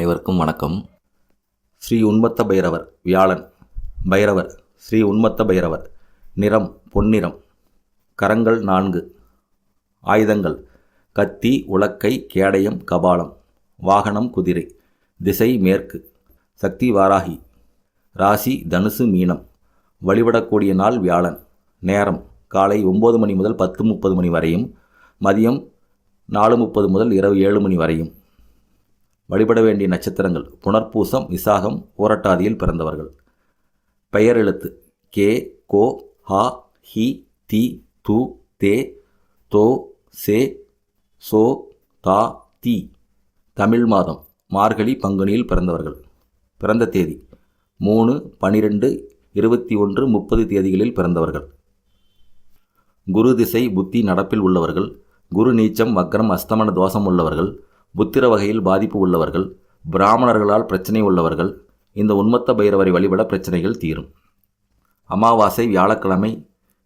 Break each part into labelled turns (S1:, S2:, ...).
S1: அனைவருக்கும் வணக்கம். ஸ்ரீ உன்மத்த பைரவர் வியாழன். பைரவர் ஸ்ரீ உன்மத்த பைரவர். நிறம் பொன்னிறம். கரங்கள் நான்கு. ஆயுதங்கள் கத்தி உலக்கை கேடயம் கபாலம். வாகனம் குதிரை. திசை மேற்கு. சக்தி வாராகி. ராசி தனுசு மீனம். வழிபடக்கூடிய நாள் வியாழன். நேரம் காலை ஒம்பது மணி முதல் பத்து முப்பது மணி வரையும். மதியம் நாலு முப்பது முதல் இரவு ஏழு மணி வரையும். வழிபட வேண்டிய நட்சத்திரங்கள். புனர்பூசம் விசாகம் ஓரட்டாதியில் பிறந்தவர்கள். பெயர் எழுத்து. கே கோ ஹா ஹி தி து தே தோ சே சோ தா தி. தமிழ் மாதம். மார்கழி பங்குனியில் பிறந்தவர்கள். பிறந்த தேதி. மூணு பனிரெண்டு இருபத்தி ஒன்று முப்பது தேதிகளில் பிறந்தவர்கள். குரு திசை புத்தி நடப்பில் உள்ளவர்கள். குரு நீச்சம் வக்ரம் அஸ்தமன தோஷம் உள்ளவர்கள். புத்திர வகையில் பாதிப்பு உள்ளவர்கள் பிராமணர்களால் பிரச்சனை உள்ளவர்கள் இந்த உன்மத்த பைரவரை வழிபட பிரச்சனைகள் தீரும். அமாவாசை வியாழக்கிழமை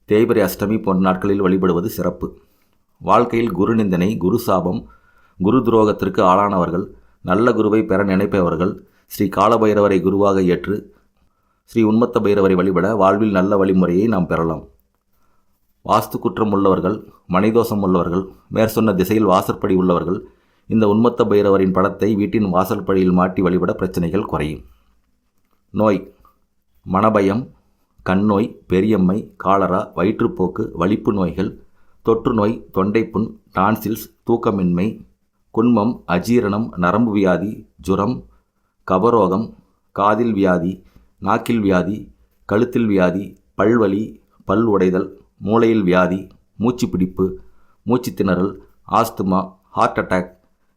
S1: தேய்பிரை அஷ்டமி போன்ற நாட்களில் வழிபடுவது சிறப்பு. வாழ்க்கையில் குரு நிந்தனை குரு சாபம் குரு துரோகத்திற்கு ஆளானவர்கள் நல்ல குருவை பெற நினைப்பவர்கள் ஸ்ரீ காலபைரவரை குருவாக ஏற்று ஸ்ரீ உன்மத்த பைரவரை வழிபட வாழ்வில் நல்ல வழிமுறையை நாம் பெறலாம். வாஸ்து குற்றம் உள்ளவர்கள் மனைதோஷம் உள்ளவர்கள் மேற்சொன்ன திசையில் வாசற்படி உள்ளவர்கள் இந்த உன்மத்த பைரவரின் படத்தை வீட்டின் வாசல் படியில் மாட்டி வழிபட பிரச்சனைகள் குறையும். நோய் மனபயம் கண்ணோய் பெரியம்மை காலரா வயிற்றுப்போக்கு வலிப்பு நோய்கள் தொற்று நோய் தொண்டைப்புண் டான்சில்ஸ் தூக்கமின்மை குன்மம் அஜீரணம் நரம்பு வியாதி ஜுரம் கபரோகம் காதில் வியாதி நாக்கில் வியாதி கழுத்தில் வியாதி பல்வலி பல் உடைதல் மூளையில் வியாதி மூச்சு பிடிப்பு மூச்சு திணறல் ஆஸ்துமா ஹார்ட் அட்டாக்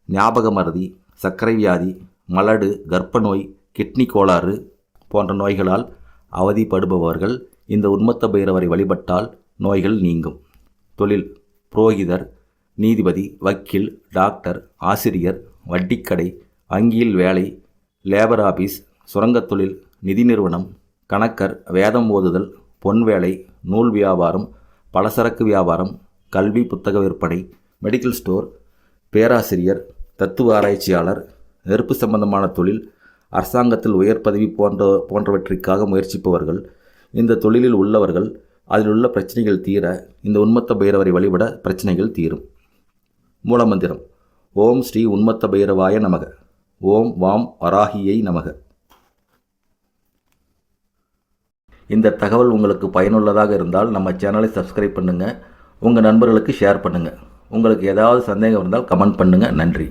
S1: ஞாபக மருதி சர்க்கரை வியாதி மலடு கர்ப்ப நோய் கிட்னி கோளாறு போன்ற நோய்களால் அவதிப்படுபவர்கள் இந்த உண்மத்த பைரவரை வழிபட்டால் நோய்கள் நீங்கும். தொழில் புரோகிதர் நீதிபதி வக்கீல் டாக்டர் ஆசிரியர் வட்டிக்கடை வங்கியில் வேலை லேபர் ஆபீஸ் சுரங்கத் தொழில் நிதி நிறுவனம் கணக்கர் வேதம் ஓதுதல் பொன் வேலை நூல் வியாபாரம் பலசரக்கு வியாபாரம் கல்வி புத்தக விற்பனை மெடிக்கல் ஸ்டோர் பேராசிரியர் தத்துவ ஆராய்ச்சியாளர் நெருப்பு சம்பந்தமான தொழில் அரசாங்கத்தில் உயர் பதவி போன்ற போன்றவற்றிற்காக முயற்சிப்பவர்கள் இந்த தொழிலில் உள்ளவர்கள் அதில் உள்ள பிரச்சனைகள் தீர இந்த உன்மத்த பைரவரை வழிபட பிரச்சனைகள் தீரும். மூலமந்திரம். ஓம் ஸ்ரீ உன்மத்த பைரவாய நமக. ஓம் வாம் வராகியை நமக. இந்த தகவல் உங்களுக்கு பயனுள்ளதாக இருந்தால் நம்ம சேனலை சப்ஸ்கிரைப் பண்ணுங்கள் உங்கள் நண்பர்களுக்கு ஷேர் பண்ணுங்கள் உங்களுக்கு ஏதாவது சந்தேகம் இருந்தால் கமெண்ட் பண்ணுங்கள் நன்றி.